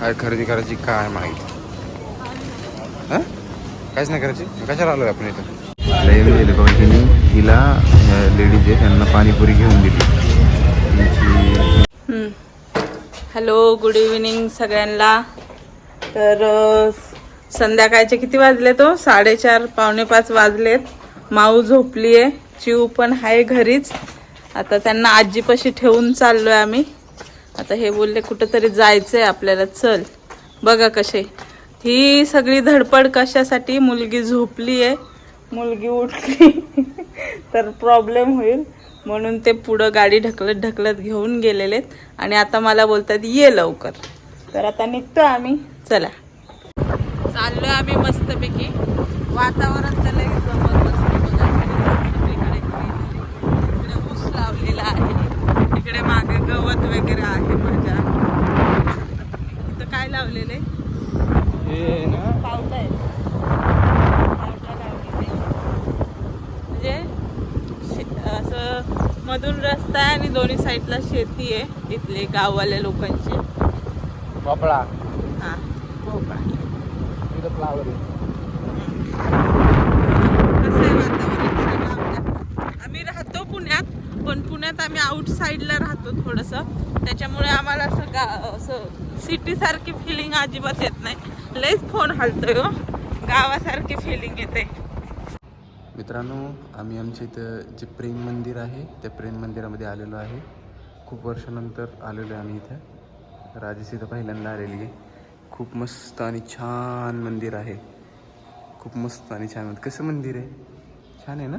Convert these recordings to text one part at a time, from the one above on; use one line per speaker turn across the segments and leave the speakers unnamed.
काय खरेदी करायची काय माहिती? हा? काहीच नाही करायची. कशाला आलोय आपण इथं? लय वेळ बघा तिने. तिला लेडीज आहे त्यांना पाणीपुरी घेऊन दिली.
हॅलो गुड इव्हिनिंग सगळ्यांना. तर संध्याकाळचे किती वाजले तो? साडेचार पावणे पाच वाजलेत. माऊ झोपली आहे चिऊ पण आहे घरीच. आता त्यांना आजीपाशी ठेवून चाललोय आम्ही. आता हे बोलले कुठंतरी जायचंय आपल्याला चल. बघा कसे. ही सगळी धडपड कशासाठी? मुलगी झोपली आहे मुलगी उठली. तर प्रॉब्लेम होईल. म्हणून ते पुढं गाडी ढकलत ढकलत घेऊन गेलेलेत. आणि आता मला बोलतात ये लवकर. तर आता निघतो आम्ही. चला. चाललोय आम्ही मस्तपैकी. वातावरण तर लगेच जबरदस्त आहे. बघा, सगळीकडे इकडे ऊस लावलेला आहे. इकडे मागे वगैरे आहे माझ्या. इथं काय लावलेले? पावटा आहे पावटा लावलेले. म्हणजे असं मधून रस्ता आहे आणि दोन्ही साईडला शेती आहे इथले गाववाल्या लोकांची.
भोपळा.
हा. भोपळा.
फ्लावर
कसं आहे वातावरण सगळं आपल्या- आम्ही राहतो पुण्यात पण पुण्यात आम्ही आउट साईडला राहतो थोडंसं. त्याच्यामुळे आम्हाला असं गा असं सिटीसारखी फिलिंग अजिबात येत नाही. लयच फोन हलतोय हो. गावासारखी फिलिंग येते.
मित्रांनो आम्ही आमच्या इथं जे प्रेम मंदिर आहे त्या प्रेम मंदिरामध्ये आलेलो आहे. खूप वर्षानंतर आलेलो आहे आम्ही इथं. राजेश इथं पहिल्यांदा आलेली आहे. खूप मस्त आणि छान मंदिर आहे. खूप मस्त आणि छान कसं मंदिर आहे? छान आहे ना?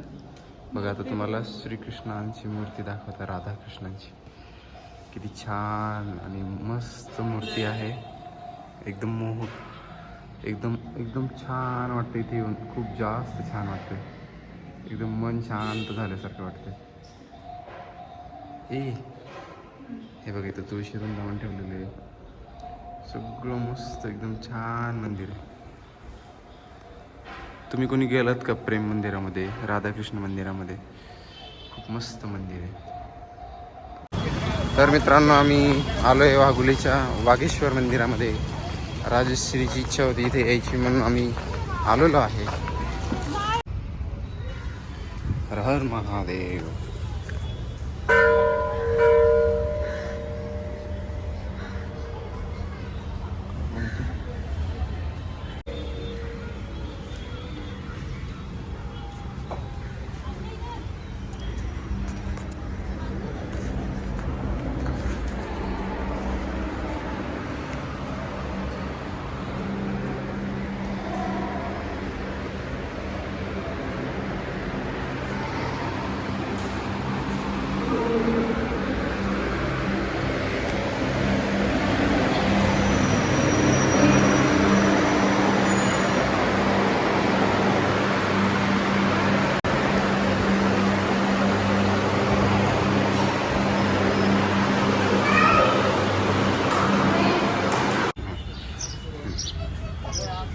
बघा आता तुम्हाला श्रीकृष्णांची मूर्ती दाखवता राधाकृष्णांची. किती छान आणि मस्त मूर्ती आहे. एकदम मोह एकदम एकदम छान वाटतं इथे येऊन. खूप जास्त छान वाटतं एकदम मन शांत झाल्यासारखं वाटतं ए हे बघ इथं तुळशी वृंदावन ठेवलेलं आहे. सगळं मस्त एकदम छान मंदिर आहे. तुम्ही कोणी गेलात का प्रेम मंदिरामध्ये राधाकृष्ण मंदिरामध्ये? खूप मस्त मंदिर आहे. तर मित्रांनो आम्ही आलो आहे वाघुलीच्या वाघेश्वर मंदिरामध्ये. राजश्रीची इच्छा होती इथे यायची म्हणून आम्ही आलेलो आहे. हर हर महादेव.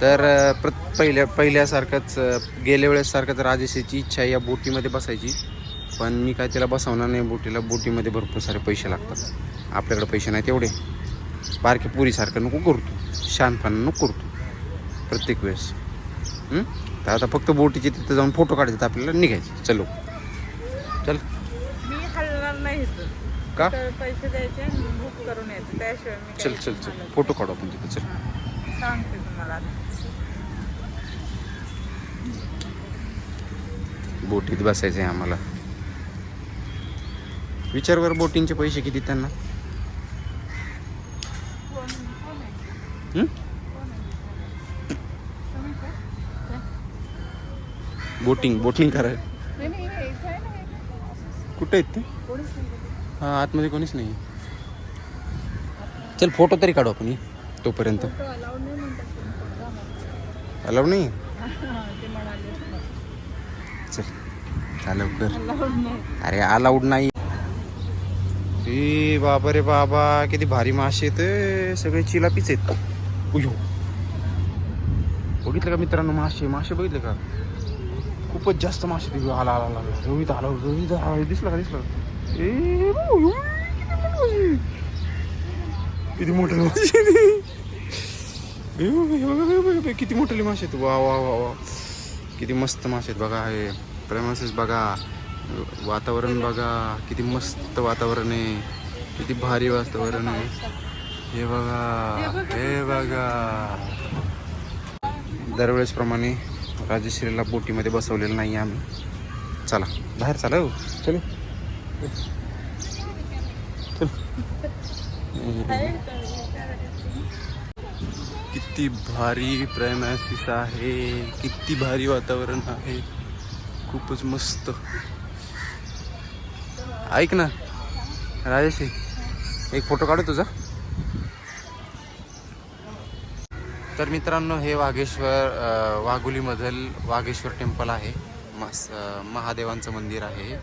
तर प्र पहिल्या पहिल्यासारखंच गेल्या वेळेससारखंच राजेशाची इच्छा आहे या बोटीमध्ये बसायची. पण मी काय त्याला बसवणार नाही बोटीला बोटीमध्ये भरपूर सारे पैसे लागतात. आपल्याकडे पैसे नाही तेवढे बारके पुरीसारखं नको करतो शानपणा नको करतो प्रत्येक वेळेस. हं? तर आता फक्त बोटीचे तिथं जाऊन फोटो काढायचे तर आपल्याला निघायचे. चलो. चल.
मी हलणार नाही.
का?
पैसे द्यायचे आणि बुक करून यायचं. त्याशिवाय मी
चल चल चल. फोटो काढू आपण तिथं. चल.
सांगते तुम्हाला
बोटीत बसायचं आहे आम्हाला. विचार बरं बोटिंगचे पैसे किती त्यांना? बोटिंग बोटिंग
हे.
कुठे आहेत ते? हां आतमध्ये कोणीच नाही चल फोटो तरी काढू आपण तोपर्यंत.
अलाउड नाही म्हणतात तुम्ही फोटो आम्हाला.
अलाव नाही
ते म्हणाले
चल चालव कर
अलाउड नाही.
अरे अलाउड नाही. ए बाबा रे बाबा किती भारी मासे आहेत सगळे चिलापीच आहेत. उयो. बघितलं का मित्रांनो मासे? मासे बघितले का? खूपच जास्त मासे ते आला आला आला रोहित आला रोहित आला. दिसला का दिसला? ए किती मोठे मासे. किती मोठे मासे आहेत. वा वा वा वा. किती मस्त मासे आहेत बघा हे. प्रेमासेस बघा वातावरण बघा किती मस्त वातावरण आहे किती भारी वातावरण आहे. हे बघा हे बघा. दरवेळेसप्रमाणे राजश्रीला बोटीमध्ये बसवलेलं नाही आम्ही. चला बाहेर चला हो. चल. किती भारी प्रायमॅसिस आहे. किती भारी वातावरण आहे. खूपच मस्त. ऐक ना राजेश एक फोटो काढू तुझा? तर मित्रांनो हे वाघेश्वर वाघोलीमधील वाघेश्वर टेम्पल आहे. मस महादेवांचं मंदिर आहे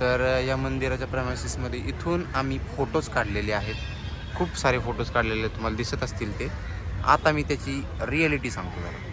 तर या मंदिराच्या प्रमायसिसमध्ये इथून आम्ही फोटोज काढलेले आहेत. खूप सारे फोटोज काढलेले तुम्हाला दिसत असतील ते. आता मी त्याची रिॲलिटी सांगतो जरा.